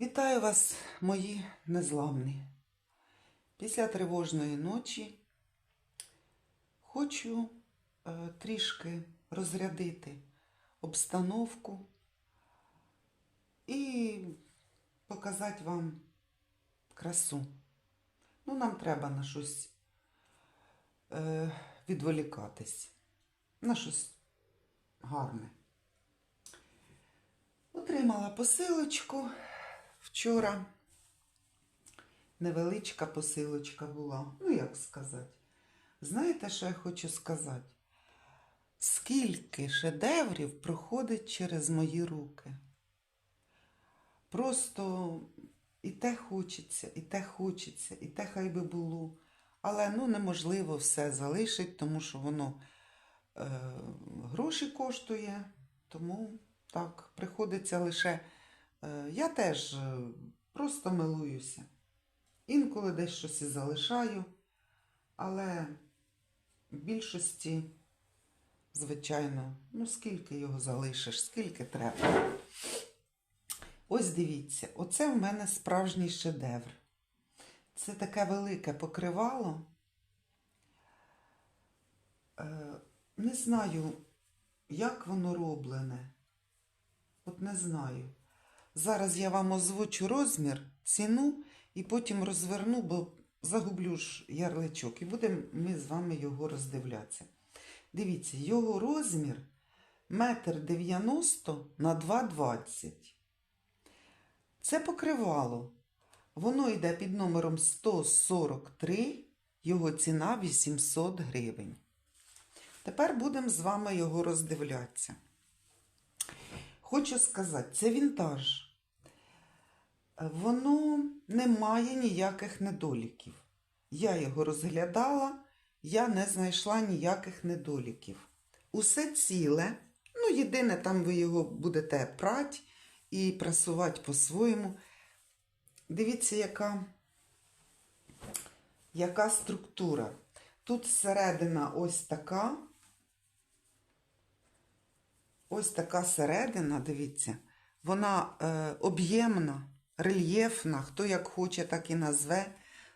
Вітаю вас, мої незламні. Після тривожної ночі хочу е, трішки розрядити обстановку і показати вам красу. Ну, нам треба на щось е, відволікатись, на щось гарне. Отримала посилочку вчора. Невеличка посилочка була. Ну, як сказати. Знаєте, що я хочу сказати? Скільки шедеврів проходить через мої руки? Просто і те хочеться, і те хочеться, і те хай би було. Але ну, неможливо все залишити, тому що воно е, гроші коштує. Тому так, приходиться лише. Е, я теж е, просто милуюся. Інколи десь щось і залишаю, але в більшості, звичайно, ну скільки його залишиш, скільки треба. Ось дивіться, оце в мене справжній шедевр. Це таке велике покривало. Е, Не знаю, як воно роблене. От не знаю. Зараз я вам озвучу розмір, ціну і потім розверну, бо загублю ж ярличок. І будемо ми з вами його роздивлятися. Дивіться, його розмір метр дев'яносто на 2,20. Це покривало. Воно йде під номером 143, його ціна 800 гривень. Тепер будемо з вами його роздивлятися. Хочу сказати, це вінтаж. Воно не має ніяких недоліків. Я його розглядала, я не знайшла ніяких недоліків. Усе ціле, ну, єдине, там ви його будете прати і прасувати по-своєму. Дивіться, яка, яка структура. Тут середина ось така. Ось така середина, дивіться, вона е, об'ємна, рельєфна, хто як хоче, так і назве.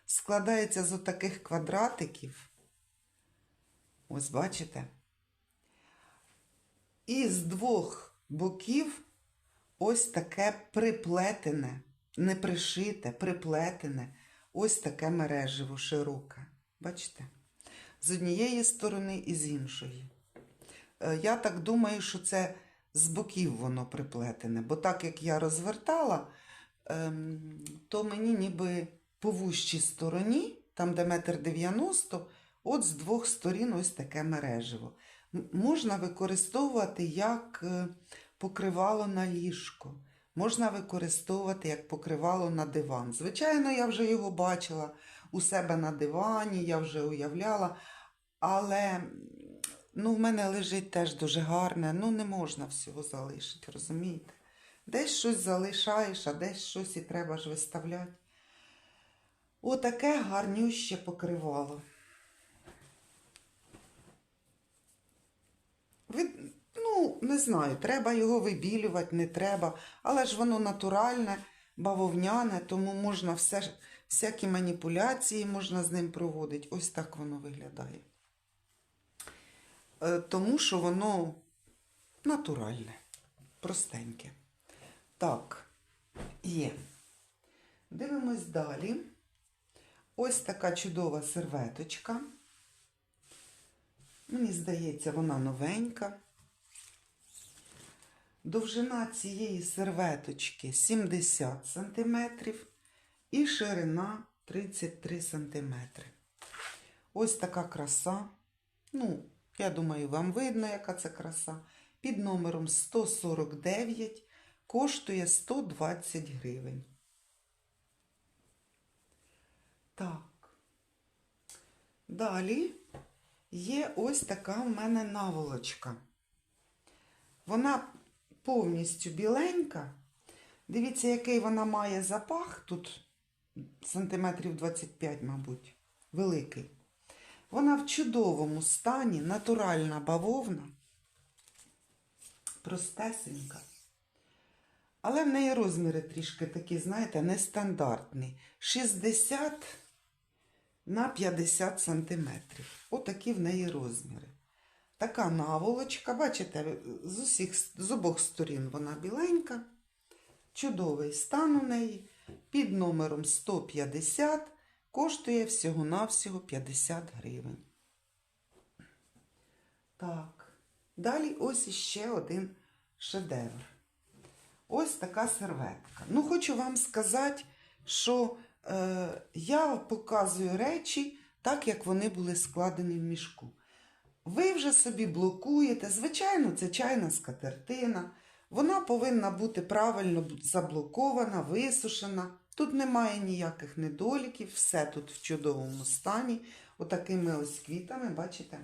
Складається з отаких квадратиків. Ось бачите? І з двох боків ось таке приплетене, не пришите, приплетене, ось таке мереживо широке. Бачите? З однієї сторони і з іншої. Е, Я так думаю, що це з боків воно приплетене, бо так як я розвертала, то мені ніби по вущій стороні, там де метр дев'яносто, от з двох сторін ось таке мереживо. М- Можна використовувати як е, покривало на ліжко, можна використовувати як покривало на диван. Звичайно, я вже його бачила у себе на дивані, я вже уявляла, але ну, в мене лежить теж дуже гарне, ну не можна всього залишити, розумієте? Десь щось залишаєш, а десь щось і треба ж виставляти. Отаке гарнюще покривало. Ви, ну, не знаю, треба його вибілювати, не треба, але ж воно натуральне, бавовняне, тому можна все, всякі маніпуляції можна з ним проводити. Ось так воно виглядає. Е, Тому що воно натуральне, простеньке. Так, є. Дивимось далі. Ось така чудова серветочка. Мені здається, вона новенька. Довжина цієї серветочки 70 см і ширина 33 см. Ось така краса. Ну, я думаю, вам видно, яка це краса. Під номером 149 коштує 120 гривень. Так. Далі є ось така в мене наволочка. Вона повністю біленька. Дивіться, який вона має запах. Тут сантиметрів 25, мабуть, великий. Вона в чудовому стані, натуральна бавовна, простесенька. Але в неї розміри трішки такі, знаєте, нестандартні. 60 на 50 сантиметрів. Отакі в неї розміри. Така наволочка, бачите, з, усіх, з обох сторін вона біленька. Чудовий стан у неї. Під номером 150 коштує всього-навсього 50 гривень. Так. Далі ось іще один шедевр. Ось така серветка. Ну, хочу вам сказати, що е, я показую речі так, як вони були складені в мішку. Ви вже собі блокуєте. Звичайно, це чайна скатертина. Вона повинна бути правильно заблокована, висушена. Тут немає ніяких недоліків, все тут в чудовому стані. Отакими ось квітами, бачите?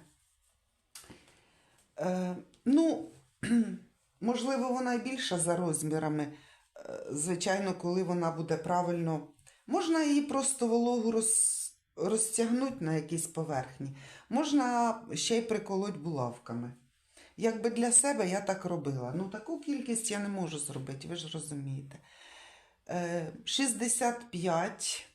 Е, ну, можливо, вона і більша за розмірами. Е, Звичайно, коли вона буде правильно. Можна її просто вологу роз... розтягнути на якійсь поверхні. Можна ще й приколоть булавками. Якби для себе я так робила. Ну, таку кількість я не можу зробити, ви ж розумієте. Е, 65.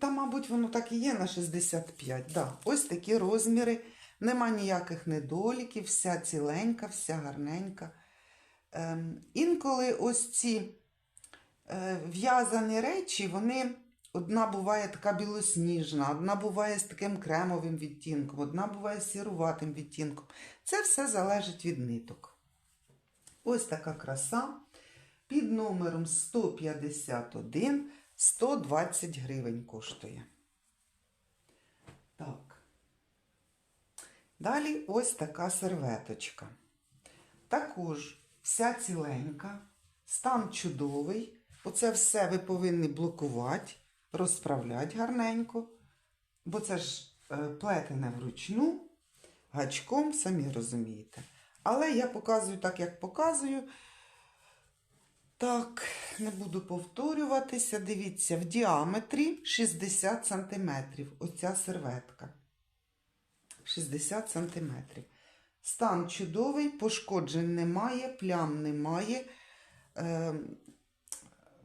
Та, мабуть, воно так і є на 65. Да. Ось такі розміри. Нема ніяких недоліків, вся ціленька, вся гарненька. Ем, інколи ось ці е, в'язані речі, вони одна буває така білосніжна, одна буває з таким кремовим відтінком, одна буває з сіруватим відтінком. Це все залежить від ниток. Ось така краса. Під номером 151 120 гривень коштує. Так. Далі ось така серветочка. Також вся ціленька, стан чудовий. Оце все ви повинні блокувати, розправляти гарненько, бо це ж е, плетене вручну, гачком, самі розумієте. Але я показую так, як показую. Так, не буду повторюватися. Дивіться, в діаметрі 60 см. Оця серветка. 60 см. Стан чудовий, пошкоджень немає, плям немає. Е,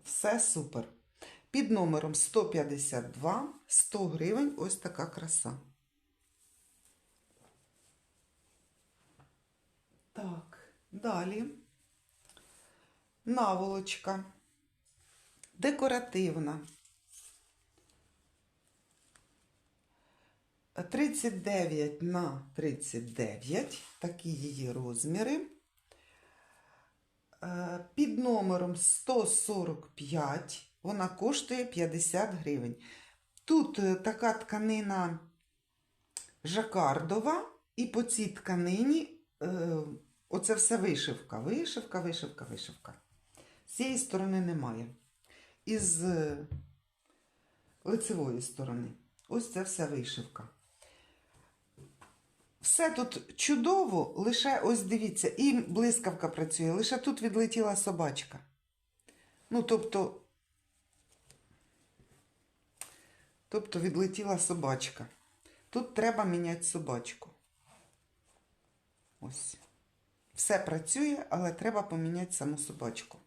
все супер. Під номером 152 100 гривень ось така краса. Так, далі. Наволочка. Декоративна. 39 на 39, такі її розміри. Е, Під номером 145 вона коштує 50 гривень. Тут е, така тканина жакардова, і по цій тканині е, оце все вишивка. Вишивка, вишивка, вишивка. З цієї сторони немає. Із лицевої сторони. Ось це все вишивка. Все тут чудово, лише ось дивіться, і блискавка працює, лише тут відлетіла собачка. Ну, тобто, тобто відлетіла собачка. Тут треба міняти собачку. Ось. Все працює, але треба поміняти саму собачку.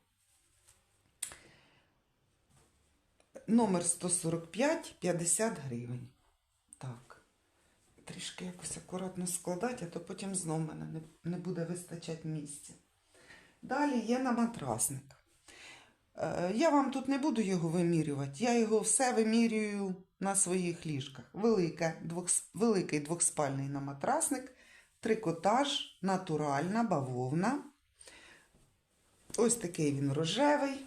Номер 145 50 гривень. Так. Трішки якось акуратно складати, а то потім знов мене не, не буде вистачати місця. Далі є на матрасник. Е, я вам тут не буду його вимірювати. Я його все вимірюю на своїх ліжках. Велике, двох, великий двохспальний наматрасник, трикотаж, натуральна, бавовна. Ось такий він рожевий.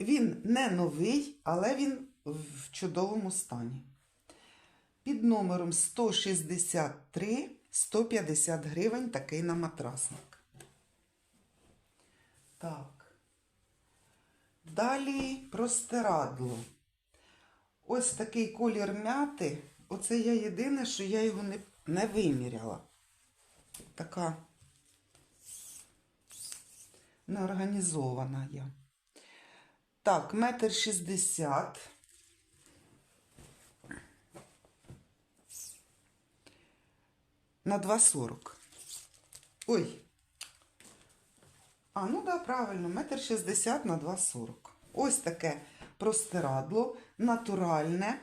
Він не новий, але він в чудовому стані. Під номером 163 150 гривень такий на матрасник. Так. Далі простирадло. Ось такий колір м'яти. Оце я єдине, що я його не, не виміряла. Така неорганізована я. Так, метр шістдесят. На 2,40. Ой. А, ну да, правильно, метр шістдесят на 2,40. Ось таке простирадло, натуральне,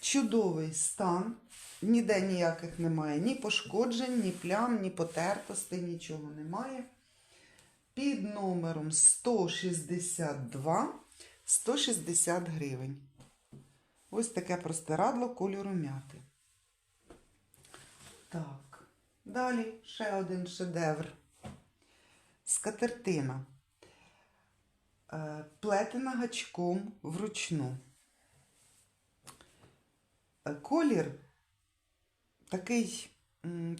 чудовий стан. Ніде ніяких немає ні пошкоджень, ні плям, ні потертостей, нічого немає. Під номером 162 160 гривень. Ось таке простирадло кольору м'яти. Так. Далі ще один шедевр. Скатертина. Е, Плетена гачком вручну. Е, Колір такий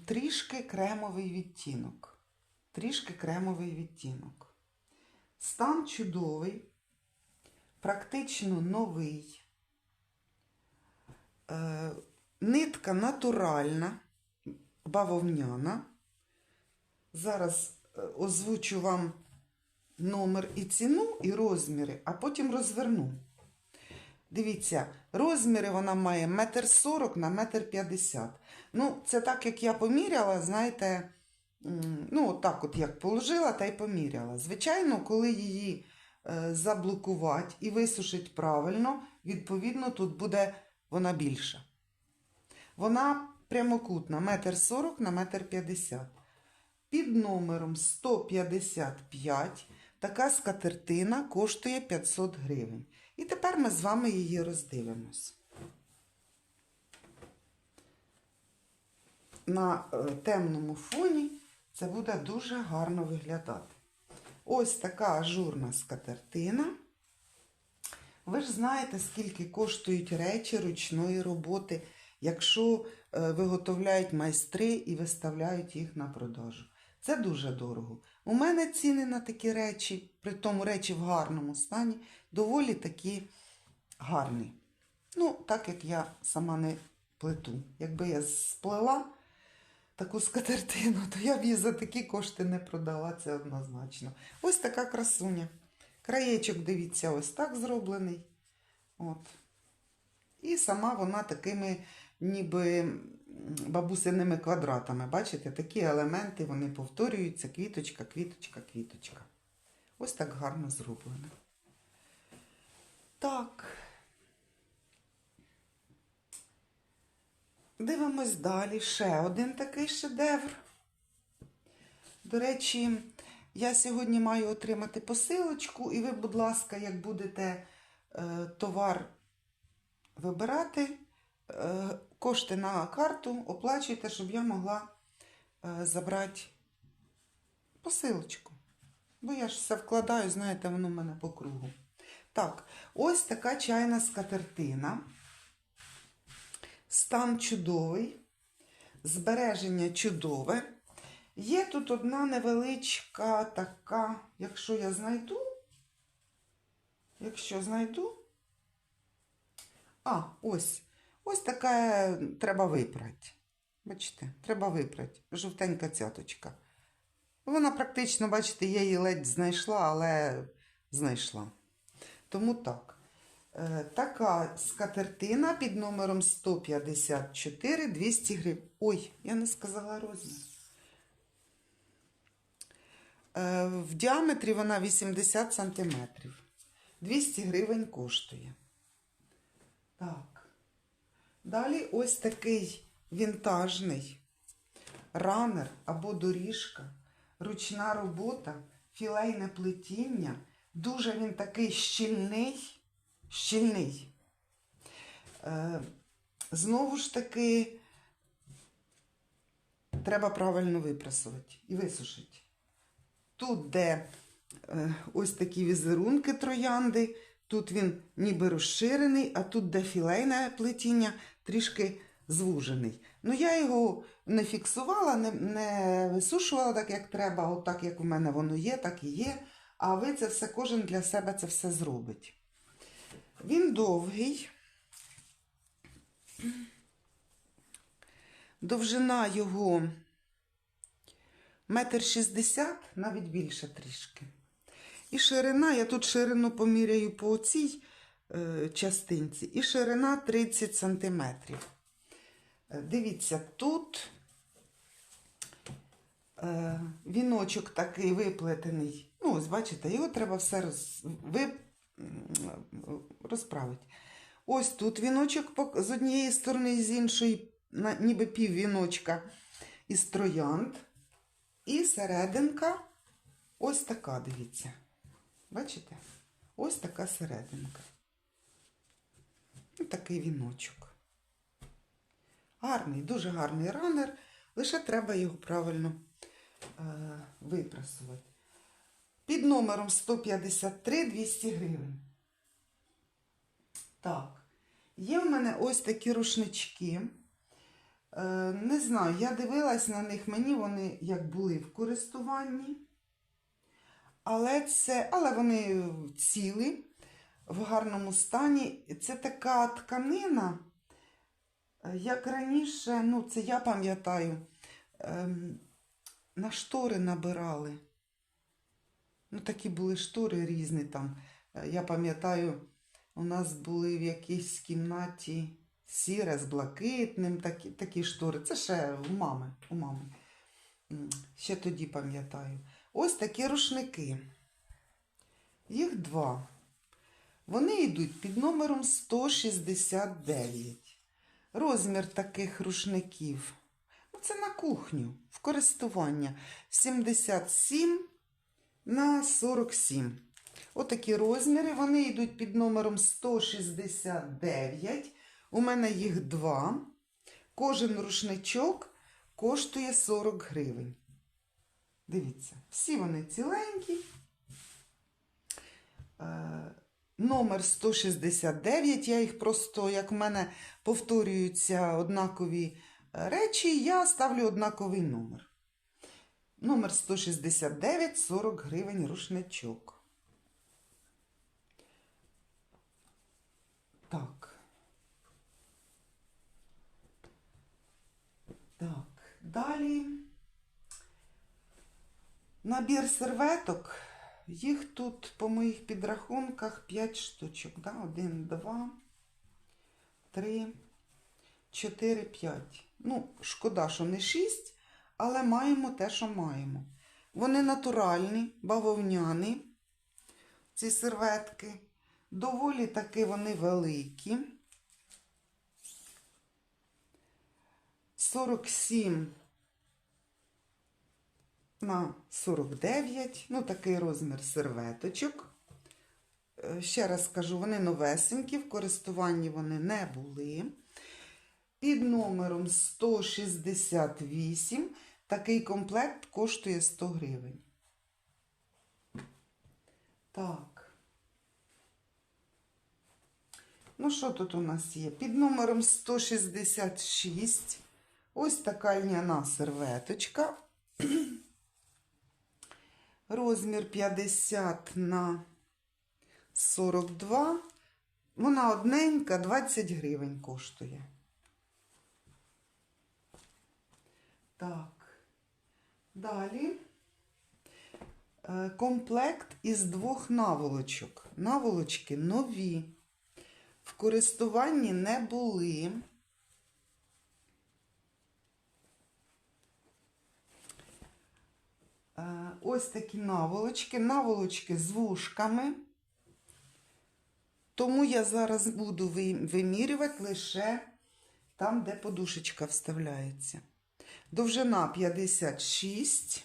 трішки кремовий відтінок. Трішки кремовий відтінок. Стан чудовий, практично новий. Е, Нитка натуральна, бавовняна. Зараз е, озвучу вам номер і ціну, і розміри, а потім розверну. Дивіться, розміри вона має метр сорок на метр п'ятдесят. Ну, це так, як я поміряла, знаєте, ну, от так от як положила та й поміряла. Звичайно, коли її е, заблокувати і висушить правильно, відповідно, тут буде вона більша. Вона прямокутна, метр сорок на метр п'ятдесят. Під номером 155 така скатертина коштує 500 гривень. І тепер ми з вами її роздивимось. На е, темному фоні це буде дуже гарно виглядати. Ось така ажурна скатертина. Ви ж знаєте, скільки коштують речі ручної роботи, якщо виготовляють майстри і виставляють їх на продажу. Це дуже дорого. У мене ціни на такі речі, при тому речі в гарному стані, доволі такі гарні. Ну, так як я сама не плету. Якби я сплела таку скатертину, то я б її за такі кошти не продала, це однозначно. Ось така красуня. Краєчок, дивіться, ось так зроблений. От. І сама вона такими ніби бабусиними квадратами. Бачите, такі елементи вони повторюються: квіточка, квіточка, квіточка. Ось так гарно зроблено. Так. Дивимось далі. Ще один такий шедевр. До речі, я сьогодні маю отримати посилочку, і ви, будь ласка, як будете е, товар вибирати, е, кошти на карту оплачуйте, щоб я могла е, забрати посилочку. Бо я ж все вкладаю, знаєте, воно в мене по кругу. Так, ось така чайна скатертина. Стан чудовий, збереження чудове. Є тут одна невеличка така, якщо я знайду, якщо знайду. А, ось. Ось така треба випрати. Бачите, треба випрати. Жовтенька цяточка. Вона практично, бачите, я її ледь знайшла, але знайшла. Тому так. Е, така скатертина під номером 154 200 гривень. Ой, я не сказала розмір. Е, в діаметрі вона 80 сантиметрів. 200 гривень коштує. Так. Далі ось такий вінтажний ранер або доріжка, ручна робота, філейне плетіння. Дуже він такий щільний, щільний. Е, знову ж таки, треба правильно випрасувати і висушити. Тут, де е, ось такі візерунки троянди, тут він ніби розширений, а тут, де філейне плетіння, трішки звужений. Ну, я його не фіксувала, не, не висушувала так, як треба, от так, як у мене воно є, так і є. А ви це все, кожен для себе це все зробить. Він довгий. Довжина його метр шістдесят, навіть більше трішки. І ширина, я тут ширину поміряю по цій частинці, і ширина 30 сантиметрів. Е, Дивіться, тут е, віночок такий виплетений. Ну, ось бачите, його треба все роз, ви, розправити. Ось тут віночок з однієї сторони з іншої, ніби пів віночка із троянд. І серединка ось така, дивіться. Бачите? Ось така серединка. І такий віночок. Гарний, дуже гарний ранер. Лише треба його правильно е, випрасувати. Під номером 153 200 гривень. Так. Є в мене ось такі рушнички. Е, не знаю, я дивилась на них, мені вони як були в користуванні. Але це, але вони цілі, в гарному стані. Це така тканина, е, як раніше, ну, це я пам'ятаю, ем, на штори набирали. Ну, такі були штори різні там. Е, Я пам'ятаю, у нас були в якійсь кімнаті сіре з блакитним, такі, такі штори. Це ще у мами. У мами. Ще тоді пам'ятаю. Ось такі рушники. Їх два. Вони йдуть під номером 169. Розмір таких рушників. Ну, це на кухню, в користування 77 на 47. Отакі розміри. Вони йдуть під номером 169. У мене їх два. Кожен рушничок коштує 40 гривень. Дивіться, всі вони ціленькі. Номер 169. Я їх просто, як в мене повторюються однакові е, речі, я ставлю однаковий номер. Номер 169, 40 гривень рушничок. Так. Так, далі. Набір серветок. Їх тут по моїх підрахунках 5 штучок. Да? 1, 2, 3, 4, 5. Ну, шкода, що не 6, але маємо те, що маємо. Вони натуральні, бавовняні, ці серветки. Доволі таки вони великі. 47 на 49, ну такий розмір серветочок. Е, Ще раз скажу, вони новесенькі, в користуванні вони не були. Під номером 168 такий комплект коштує 100 гривень. Так. Ну, що тут у нас є? Під номером 166 ось така льняна серветочка. Розмір 50 на 42. Вона одненька, 20 гривень коштує. Так. Далі. Е, Комплект із двох наволочок. Наволочки нові. В користуванні не були. Е, Ось такі наволочки, наволочки з вушками. Тому я зараз буду вимірювати лише там, де подушечка вставляється. Довжина 56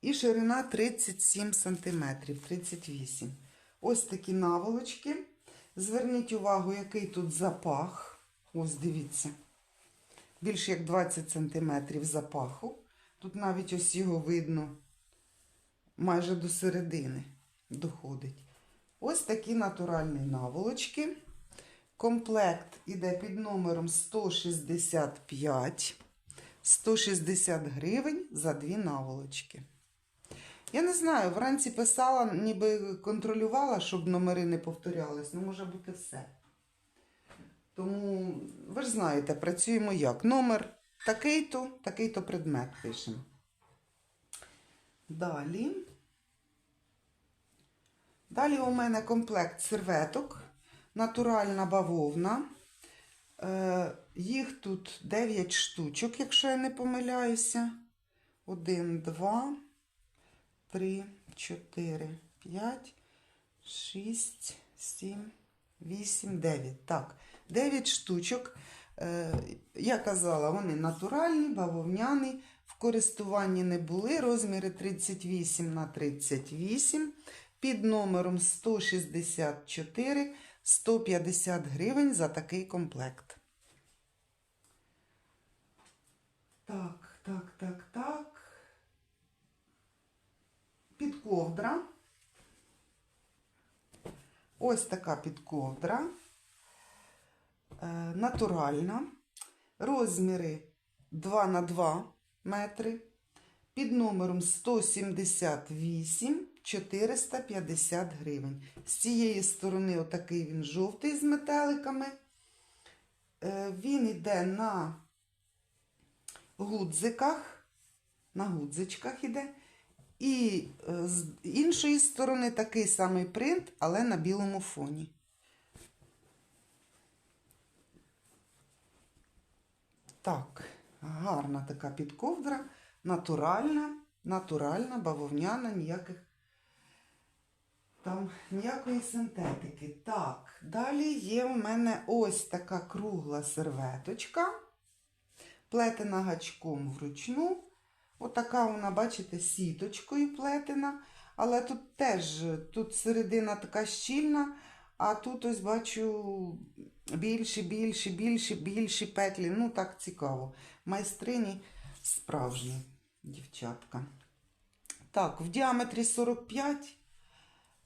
і ширина 37 см, 38 Ось такі наволочки. Зверніть увагу, який тут запах. Ось дивіться. Більше як 20 см запаху. Тут навіть ось його видно майже до середини доходить. Ось такі натуральні наволочки. Комплект іде під номером 165. 160 гривень за дві наволочки. Я не знаю, вранці писала, ніби контролювала, щоб номери не повторялись. Ну, може бути все. Тому, ви ж знаєте, працюємо як? Номер такий-то, такий-то предмет пишемо. Далі. Далі у мене комплект серветок. Натуральна бавовна. Е, їх тут 9 штучок, якщо я не помиляюся. 1, 2, 3, 4, 5, 6, 7, 8, 9. Так, 9 штучок. Е, я казала, вони натуральні, бавовняні, в користуванні не були. Розміри 38 на 38 під номером 164 150 гривень за такий комплект. Так, так, так, так. Підковдра. Ось така підковдра. Е, натуральна. Розміри 2 на 2 метри. Під номером 178 450 гривень. З цієї сторони отакий він жовтий з метеликами. Е, Він йде на гудзиках, на гудзичках іде. І е, з іншої сторони такий самий принт, але на білому фоні. Так, гарна така підковдра, натуральна, натуральна, бавовняна, ніяких там ніякої синтетики. Так, далі є у мене ось така кругла серветочка, плетена гачком вручну. Отака вона, бачите, сіточкою плетена. Але тут теж тут середина така щільна, а тут ось бачу більші, більші, більші, більші петлі. Ну, так цікаво. Майстрині справжні дівчатка. Так, в діаметрі 45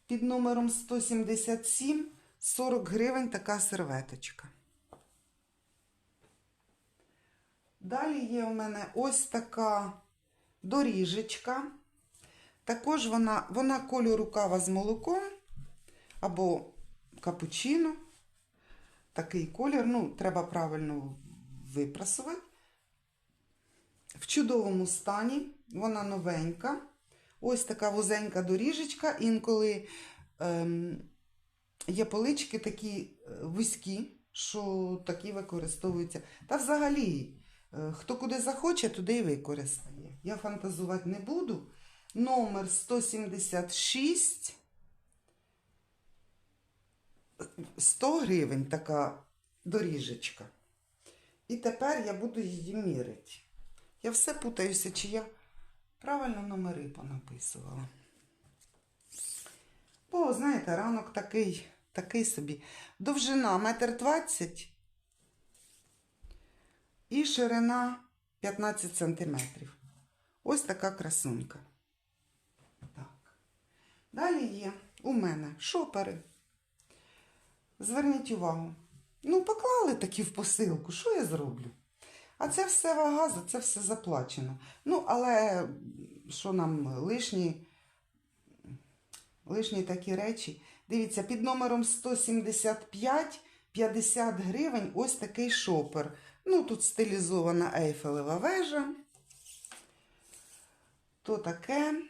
під номером 177 40 гривень така серветочка. Далі є у мене ось така доріжечка. Також вона, вона кольору кава з молоком або капучино. Такий колір, ну, треба правильно випрасувати. В чудовому стані, вона новенька. Ось така вузенька доріжечка. Інколи ем, є полички такі е, вузькі, що такі використовуються. Та взагалі, е, хто куди захоче, туди і використає. Я фантазувати не буду. Номер 176. 100 гривень така доріжечка. І тепер я буду її мірити. Я все путаюся, чи я правильно номери понаписувала. Бо, знаєте, ранок такий, такий собі. Довжина 1,20 м і ширина 15 см. Ось така красунка. Так. Далі є у мене шопери. Зверніть увагу. Ну, поклали такі в посилку, що я зроблю? А це все вага, за це все заплачено. Ну, але що нам лишні, лишні такі речі. Дивіться, під номером 175 50 гривень ось такий шопер. Ну, тут стилізована ейфелева вежа. То таке.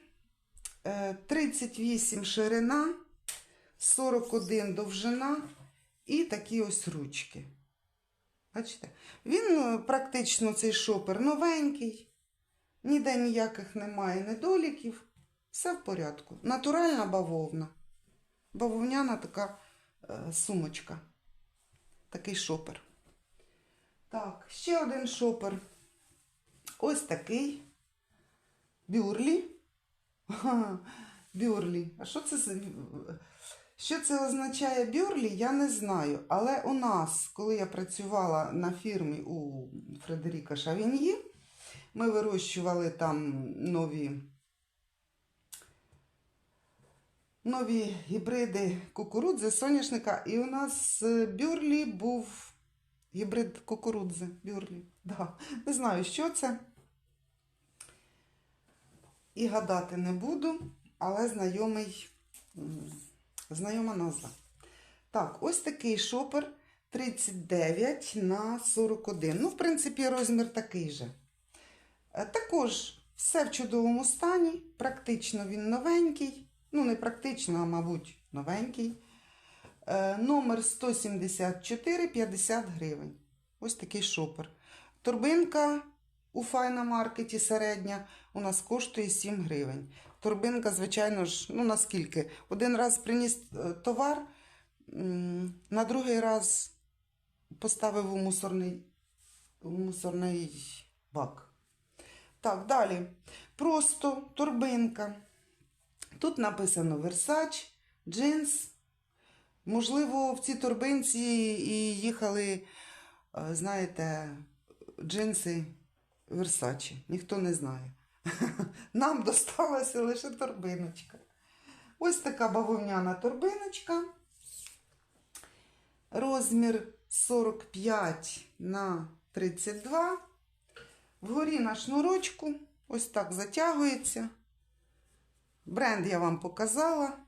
Е, 38 ширина, 41 довжина і такі ось ручки. Бачите? Він е, практично цей шопер новенький, ніде ніяких немає недоліків. Все в порядку. Натуральна бавовна. Бавовняна така е, сумочка. Такий шопер. Так, ще один шопер. Ось такий. Бюрлі. Бюрлі. А що це. Що це означає бюрлі, я не знаю. Але у нас, коли я працювала на фірмі у Фредеріка Шавіньї, ми вирощували там нові, нові гібриди кукурудзи, соняшника, і у нас е, бюрлі був гібрид кукурудзи. Бюрлі. Да. Не знаю, що це. І гадати не буду, але знайомий. Знайома назва. Так, ось такий шопер 39 на 41. Ну, в принципі, розмір такий же. Е, Також все в чудовому стані. Практично він новенький. Ну, не практично, а, мабуть, новенький. Е, Номер 174 50 гривень. Ось такий шопер. Торбинка у файна-маркеті середня у нас коштує 7 гривень. Торбинка, звичайно ж, ну наскільки? Один раз приніс е, товар, на другий раз поставив у мусорний, у мусорний бак. Так, далі. Просто торбинка. Тут написано Versace, джинс. Можливо, в цій торбинці і їхали, е, знаєте, джинси Versace. Ніхто не знає. Нам досталася лише торбиночка. Ось така бавовняна торбиночка. Розмір 45 на 32. Вгорі на шнурочку. Ось так затягується. Бренд я вам показала.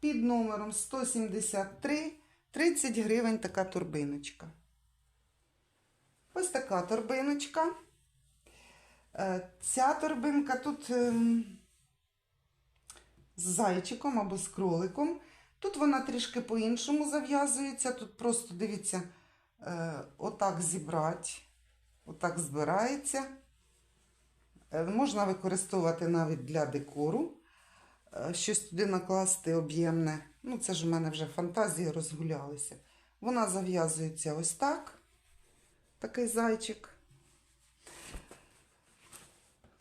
Під номером 173 30 гривень така торбиночка. Ось така торбиночка. Е, Ця торбинка тут ем, з зайчиком або з кроликом. Тут вона трішки по-іншому зав'язується. Тут просто, дивіться, е, отак зібрати, отак збирається. Е, Можна використовувати навіть для декору. Щось туди накласти об'ємне. Ну, це ж у мене вже фантазії розгулялися. Вона зав'язується ось так. Такий зайчик.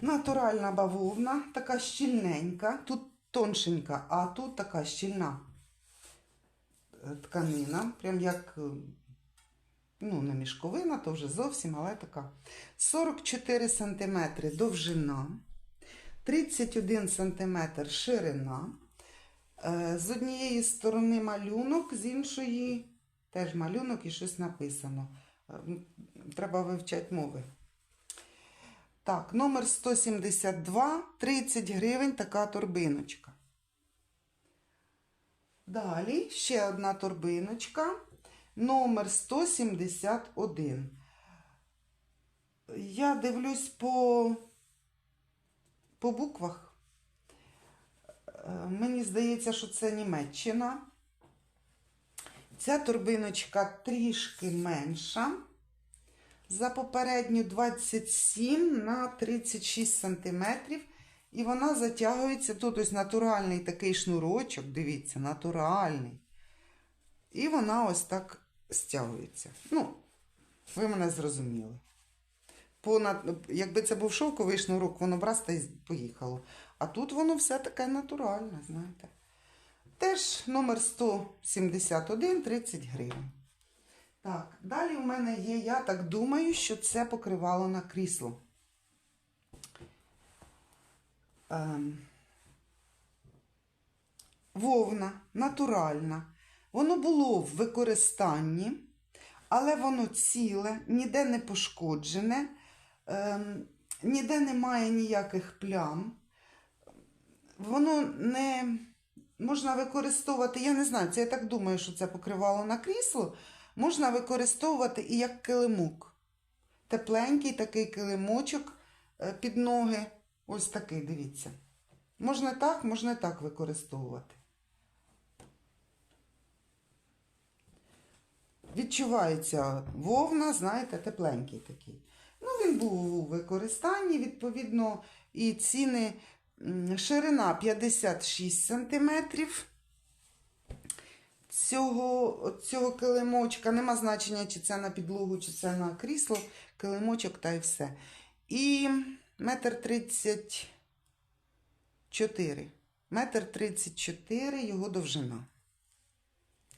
Натуральна бавовна, така щільненька. Тут тоншенька, а тут така щільна е, тканина. Прям як, е, ну, не мішковина, то вже зовсім, але така. 44 см довжина, 31 см ширина. Е, З однієї сторони малюнок, з іншої теж малюнок і щось написано. Треба вивчати мови. Так, номер 172, 30 гривень така торбиночка. Далі ще одна торбиночка. Номер 171. Я дивлюсь по, по буквах. Е, Мені здається, що це Німеччина. Ця торбиночка трішки менша. За попередню 27 на 36 сантиметрів. І вона затягується. Тут ось натуральний такий шнурочок, дивіться, натуральний. І вона ось так стягується. Ну, ви мене зрозуміли. Понад, якби це був шовковий шнурок, воно б раз та й поїхало. А тут воно все таке натуральне, знаєте. Теж номер 171, 30 гривень. Так, далі у мене є, я так думаю, що це покривало на крісло. Ем, вовна, натуральна. Воно було в використанні, але воно ціле, ніде не пошкоджене, ем, ніде немає ніяких плям. Воно не можна використовувати, я не знаю, це я так думаю, що це покривало на крісло. Можна використовувати і як килимок. Тепленький такий килимочок е, під ноги. Ось такий, дивіться. Можна так, можна так використовувати. Відчувається вовна, знаєте, тепленький такий. Ну, він був у використанні, відповідно, і ціни ширина 56 сантиметрів цього, цього килимочка. Нема значення, чи це на підлогу, чи це на крісло. Килимочок та й все. І метр тридцять чотири. Метр тридцять чотири його довжина.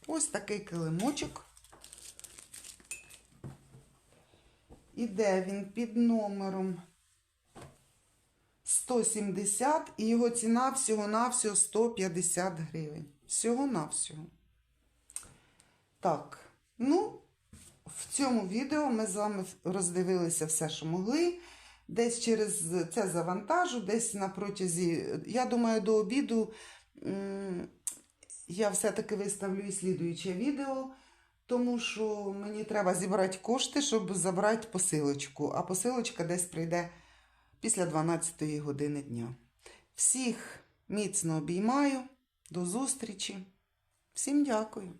Ось такий килимочок. Іде він під номером 170 і його ціна всього-навсього 150 гривень. Всього-навсього. Так, ну, в цьому відео ми з вами роздивилися все, що могли. Десь через це завантажу, десь на протязі, я думаю, до обіду я все-таки виставлю і слідуюче відео, тому що мені треба зібрати кошти, щоб забрати посилочку. А посилочка десь прийде після 12 години дня. Всіх міцно обіймаю. До зустрічі. Всім дякую.